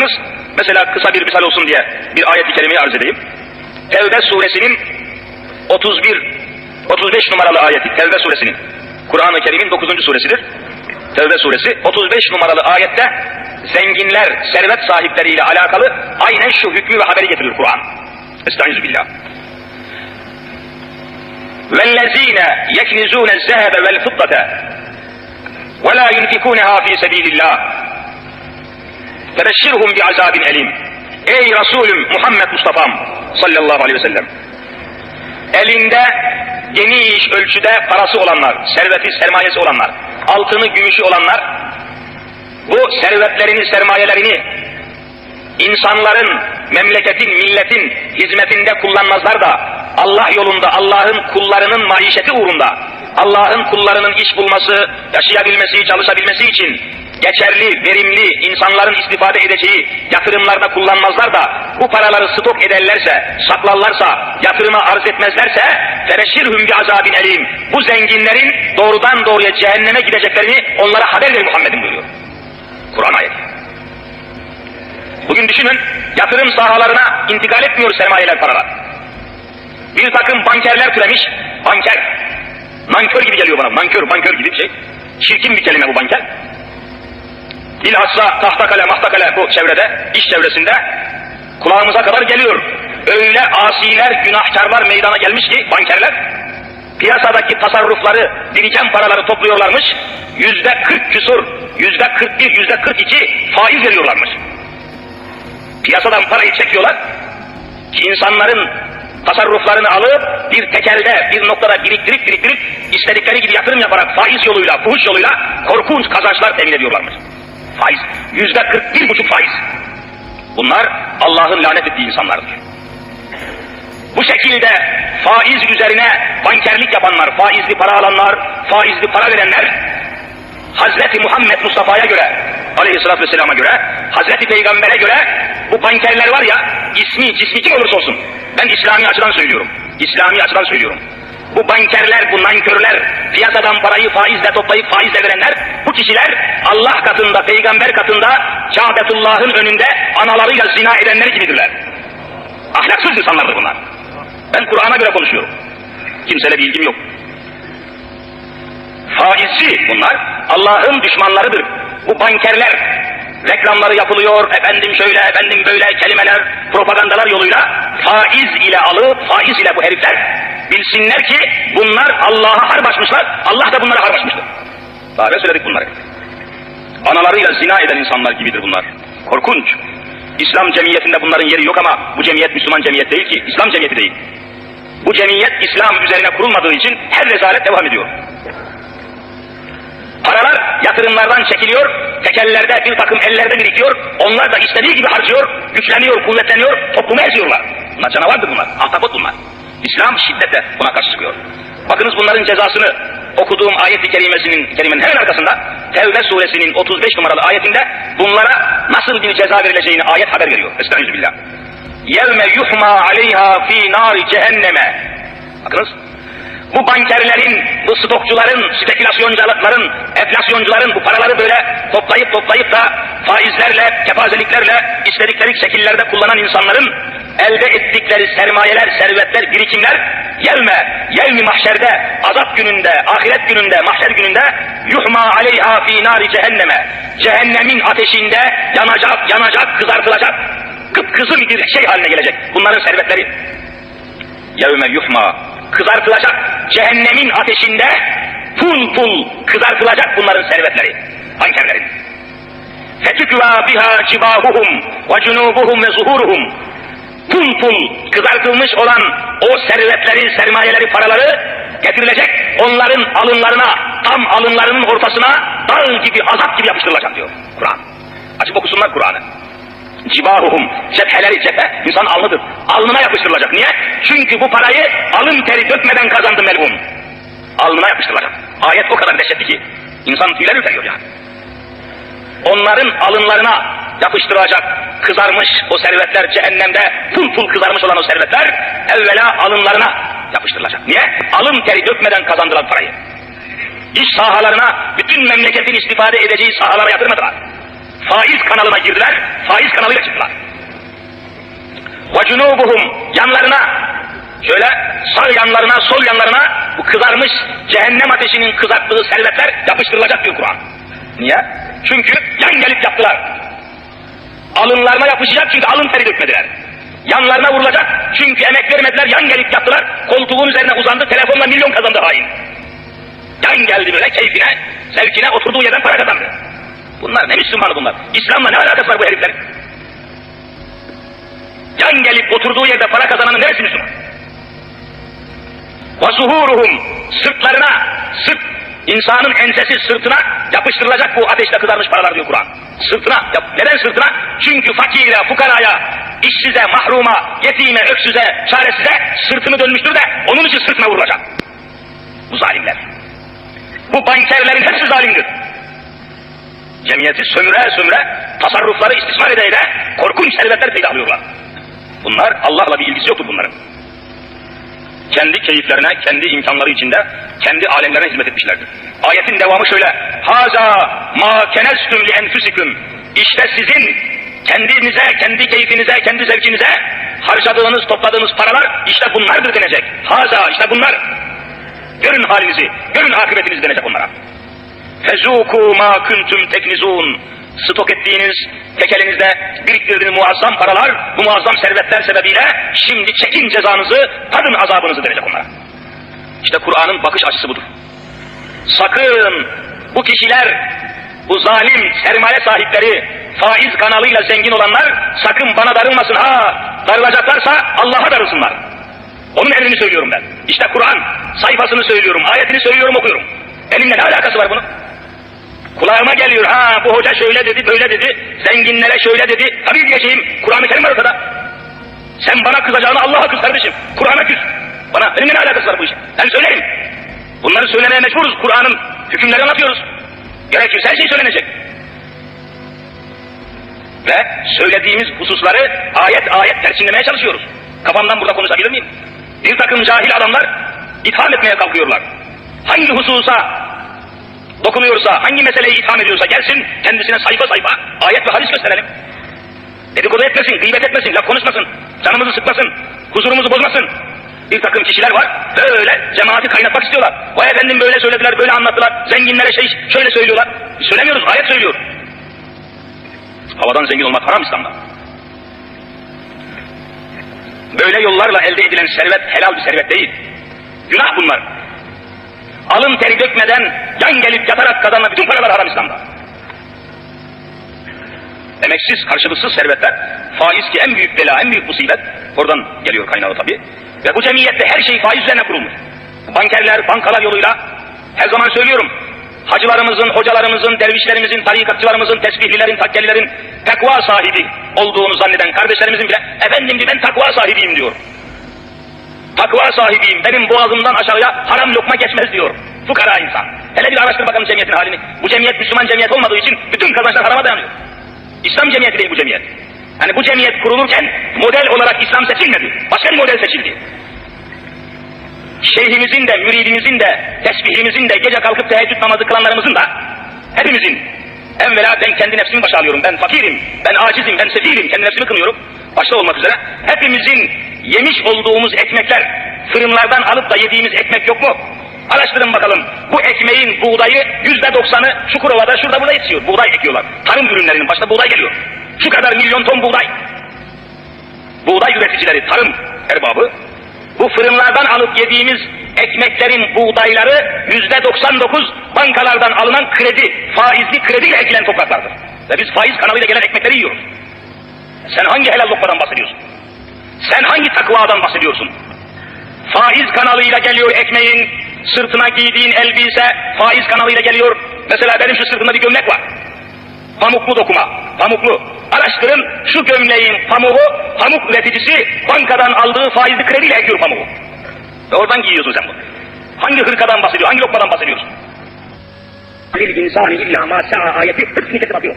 Bakınız mesela kısa bir misal olsun diye bir ayet-i kerimeyi arz edeyim. Tevbe suresinin 31 35 numaralı ayeti Tevbe suresinin Kur'an-ı Kerim'in 9. suresidir. Tevbe suresi 35 numaralı ayette zenginler, servet sahipleriyle alakalı aynen şu hükmü ve haberi getirir Kur'an. Estaizu billah. وَالَّذ۪ينَ يَكْنِزُونَ الذَّهَبَ وَالْفِضَّةَ وَلَا يُنْفِكُونَهَا ف۪ي سَب۪يلِ اللّٰهِ ve beşşirhum bi azabin elim. Ey Resulüm Muhammed Mustafa'm sallallahu aleyhi ve sellem. Elinde geniş ölçüde parası olanlar, serveti, sermayesi olanlar, altını, gümüşü olanlar, bu servetlerini, sermayelerini insanların, memleketin, milletin hizmetinde kullanmazlar da Allah yolunda, Allah'ın kullarının maişeti uğrunda, Allah'ın kullarının iş bulması, yaşayabilmesi, çalışabilmesi için geçerli, verimli, insanların istifade edeceği yatırımlarda kullanmazlar da bu paraları stok ederlerse, saklarlarsa, yatırıma arz etmezlerse fereşirhum bi azabin elim. Bu zenginlerin doğrudan doğruya cehenneme gideceklerini onlara haber ver Muhammed'in buyuruyor. Kur'an ayeti. Bugün düşünün, yatırım sahalarına intikal etmiyor sermayeler paralar. Bir takım bankerler türemiş, banker. Nankör gibi geliyor bana, nankör, bankör gibi bir şey. Çirkin bir kelime bu banker. Bilhassa tahtakale, mahtakale bu çevrede, iş çevresinde kulağımıza kadar geliyor. Öyle asiler, günahkarlar meydana gelmiş ki bankerler, piyasadaki tasarrufları, biriken paraları topluyorlarmış, yüzde kırk küsur, yüzde kırk bir, yüzde kırk iki faiz veriyorlarmış. Piyasadan parayı çekiyorlar ki insanların tasarruflarını alıp bir tekelde, bir noktada biriktirip biriktirip istedikleri gibi yatırım yaparak faiz yoluyla, fuhuş yoluyla korkunç kazançlar temin ediyorlarmış. Faiz. Yüzde kırk bir buçuk faiz. Bunlar Allah'ın lanet ettiği insanlardır. Bu şekilde faiz üzerine bankerlik yapanlar, faizli para alanlar, faizli para verenler, Hazreti Muhammed Mustafa'ya göre, aleyhissalatü vesselama göre, Hazreti Peygamber'e göre bu bankerler var ya, ismi cismi kim olursa olsun, ben İslami açıdan söylüyorum, İslami açıdan söylüyorum. Bu bankerler, bu nankörler, piyasadan parayı faizle toplayıp faizle verenler, bu kişiler Allah katında, peygamber katında, Kâbetullah'ın önünde analarıyla zina edenler gibidirler. Ahlaksız insanlardır bunlar. Ben Kur'an'a göre konuşuyorum. Kimseyle bir ilgim yok. Faizci bunlar, Allah'ın düşmanlarıdır. Bu bankerler, reklamları yapılıyor, efendim şöyle, efendim böyle kelimeler, propagandalar yoluyla faiz ile alıp, faiz ile bu herifler bilsinler ki bunlar Allah'a harp açmışlar, Allah da bunlara harp açmıştır. Daha evvel söyledik bunları. Analarıyla zina eden insanlar gibidir bunlar. Korkunç. İslam cemiyetinde bunların yeri yok ama bu cemiyet Müslüman cemiyet değil ki, İslam cemiyeti değil. Bu cemiyet İslam üzerine kurulmadığı için her rezalet devam ediyor. Paralar yatırımlardan çekiliyor, tekellerde bir takım ellerde birikiyor, onlar da istediği gibi harcıyor, güçleniyor, kuvvetleniyor, toplumu eziyorlar. Bunlar canavardır bunlar, ahtapot bunlar. İslam şiddetle buna karşı çıkıyor. Bakınız bunların cezasını okuduğum ayet-i kerimesinin, kerimenin hemen arkasında Tevbe suresinin 35 numaralı ayetinde bunlara nasıl bir ceza verileceğini ayet haber veriyor. Estağfirullah. Yevme yuhma aleyha fi nari cehenneme. Bakınız bu bankerlerin, bu stokçuların, spekülasyoncuların, enflasyoncuların bu paraları böyle toplayıp toplayıp da faizlerle, kepazeliklerle, istedikleri şekillerde kullanan insanların elde ettikleri sermayeler, servetler, birikimler yevme, yevmi mahşerde, azap gününde, ahiret gününde, mahşer gününde yuhma aleyha fi nari cehenneme. Cehennemin ateşinde yanacak, yanacak, kızartılacak kıpkızıl bir şey haline gelecek bunların servetleri. Yevme yuhma kızartılacak cehennemin ateşinde pul pul kızartılacak bunların servetleri biha cibahuhum ve cunubuhum ve zuhuruhum pul pul kızartılmış olan o servetleri, sermayeleri, paraları getirilecek onların alınlarına tam alınlarının ortasına dal gibi azap gibi yapıştırılacak diyor Kur'an. Açıp okusunlar Kur'an'ı. Cibahuhum cepheleri cephe insan alnıdır. Alnına yapıştırılacak. Niye? Çünkü bu parayı alın teri dökmeden kazandı melhum. Alnına yapıştırılacak. Ayet o kadar dehşetli ki insan tüyler ürperiyor yani. Onların alınlarına yapıştırılacak kızarmış o servetler cehennemde pul pul kızarmış olan o servetler evvela alınlarına yapıştırılacak niye alın teri dökmeden kazandılar parayı iş sahalarına bütün memleketin istifade edeceği sahalara yatırmadılar Faiz kanalına girdiler, faiz kanalıyla çıktılar. وَجُنُوبُهُمْ Yanlarına, şöyle sağ yanlarına, sol yanlarına bu kızarmış cehennem ateşinin kızarttığı servetler yapıştırılacak diyor Kur'an. Niye? Çünkü yan gelip yaptılar. Alınlarına yapışacak çünkü alın teri dökmediler. Yanlarına vurulacak çünkü emek vermediler, yan gelip yaptılar. Koltuğun üzerine uzandı, telefonla milyon kazandı hain. Yan geldi böyle keyfine, zevkine oturduğu yerden para kazandı. Bunlar ne Müslümanı bunlar? İslam'la ne alakası var bu heriflerin? Yan gelip oturduğu yerde para kazananın neresi Müslüman? وَزُهُورُهُمْ Sırtlarına, sırt, insanın ensesi sırtına yapıştırılacak bu ateşle kızarmış paralar diyor Kur'an. Sırtına, neden sırtına? Çünkü fakire, fukaraya, işsize, mahruma, yetime, öksüze, çaresize sırtını dönmüştür de onun için sırtına vurulacak. Bu zalimler. Bu bankerlerin hepsi zalimdir. Cemiyeti sömüre sömüre, tasarrufları istismar ede ede korkunç servetler peydahlıyorlar. Bunlar Allah'la bir ilgisi yoktur bunların. Kendi keyiflerine, kendi imkanları içinde, kendi alemlerine hizmet etmişlerdir. Ayetin devamı şöyle. Haza ma kenestum li enfusikum. İşte sizin kendinize, kendi keyfinize, kendi zevkinize harcadığınız, topladığınız paralar işte bunlardır denecek. Haza işte bunlar. Görün halinizi, görün akıbetinizi denecek onlara. Fezuku ma kuntum teknizun. Stok ettiğiniz, tekelinizde biriktirdiğiniz muazzam paralar, bu muazzam servetler sebebiyle şimdi çekin cezanızı, tadın azabınızı denecek onlara. İşte Kur'an'ın bakış açısı budur. Sakın bu kişiler, bu zalim sermaye sahipleri, faiz kanalıyla zengin olanlar sakın bana darılmasın ha. Darılacaklarsa Allah'a darılsınlar. Onun emrini söylüyorum ben. İşte Kur'an sayfasını söylüyorum, ayetini söylüyorum, okuyorum. Benimle ne alakası var bunun? Kulağıma geliyor, ha bu hoca şöyle dedi, böyle dedi, zenginlere şöyle dedi. Tabii diyeceğim, Kur'an-ı Kerim ortada. Sen bana kızacağını Allah'a kız kardeşim. Kur'an'a küs. Bana, benimle ne alakası var bu işin? Ben söylerim. Bunları söylemeye mecburuz. Kur'an'ın hükümlerini anlatıyoruz. Gerekirse her şey söylenecek. Ve söylediğimiz hususları ayet ayet tersinlemeye çalışıyoruz. Kafamdan burada konuşabilir miyim? Bir takım cahil adamlar itham etmeye kalkıyorlar. Hangi hususa dokunuyorsa, hangi meseleyi itham ediyorsa gelsin, kendisine sayfa sayfa ayet ve hadis gösterelim. Dedikodu etmesin, gıybet etmesin, laf konuşmasın, canımızı sıkmasın, huzurumuzu bozmasın. Bir takım kişiler var, böyle cemaati kaynatmak istiyorlar. Vay efendim böyle söylediler, böyle anlattılar, zenginlere şey şöyle söylüyorlar. Söylemiyoruz, ayet söylüyor. Havadan zengin olmak haram İslam'da. Böyle yollarla elde edilen servet helal bir servet değil. Günah bunlar. Alın teri dökmeden yan gelip yatarak kazanılan bütün paralar haram İslam'da. Emeksiz, karşılıksız servetler, faiz ki en büyük bela, en büyük musibet, oradan geliyor kaynağı tabi. Ve bu cemiyette her şey faiz üzerine kurulmuş. Bankerler, bankalar yoluyla, her zaman söylüyorum, hacılarımızın, hocalarımızın, dervişlerimizin, tarikatçılarımızın, tesbihlilerin, takkelilerin takva sahibi olduğunu zanneden kardeşlerimizin bile, efendim ben takva sahibiyim diyor. Takva sahibiyim, benim boğazımdan aşağıya haram lokma geçmez diyor. Fukara insan. Hele bir araştır bakalım cemiyetin halini. Bu cemiyet Müslüman cemiyet olmadığı için bütün kazançlar harama dayanıyor. İslam cemiyeti değil bu cemiyet. Yani bu cemiyet kurulurken model olarak İslam seçilmedi. Başka bir model seçildi. Şeyhimizin de, müridimizin de, tesbihimizin de, gece kalkıp teheccüd namazı kılanlarımızın da, hepimizin, evvela ben kendi nefsimi başa alıyorum, ben fakirim, ben acizim, ben sefirim, kendi nefsimi kınıyorum, başta olmak üzere, hepimizin yemiş olduğumuz ekmekler, fırınlardan alıp da yediğimiz ekmek yok mu? Araştırın bakalım, bu ekmeğin buğdayı yüzde doksanı Çukurova'da şurada burada yetişiyor, buğday ekiyorlar. Tarım ürünlerinin başta buğday geliyor. Şu kadar milyon ton buğday. Buğday üreticileri, tarım erbabı, bu fırınlardan alıp yediğimiz ekmeklerin buğdayları yüzde 99 bankalardan alınan kredi, faizli krediyle ekilen topraklardır. Ve biz faiz kanalıyla gelen ekmekleri yiyoruz. Sen hangi helal lokmadan bahsediyorsun? Sen hangi takvadan bahsediyorsun? Faiz kanalıyla geliyor ekmeğin, sırtına giydiğin elbise faiz kanalıyla geliyor. Mesela benim şu sırtımda bir gömlek var. Pamuklu dokuma, pamuklu. Araştırın şu gömleğin pamuğu, pamuk üreticisi bankadan aldığı faizli krediyle ekiyor pamuğu. Ve oradan giyiyorsun sen bunu. Hangi hırkadan bahsediyor, hangi lokmadan bahsediyorsun? Bir insani illa ma sa'a ayeti hepsini getirip atıyor.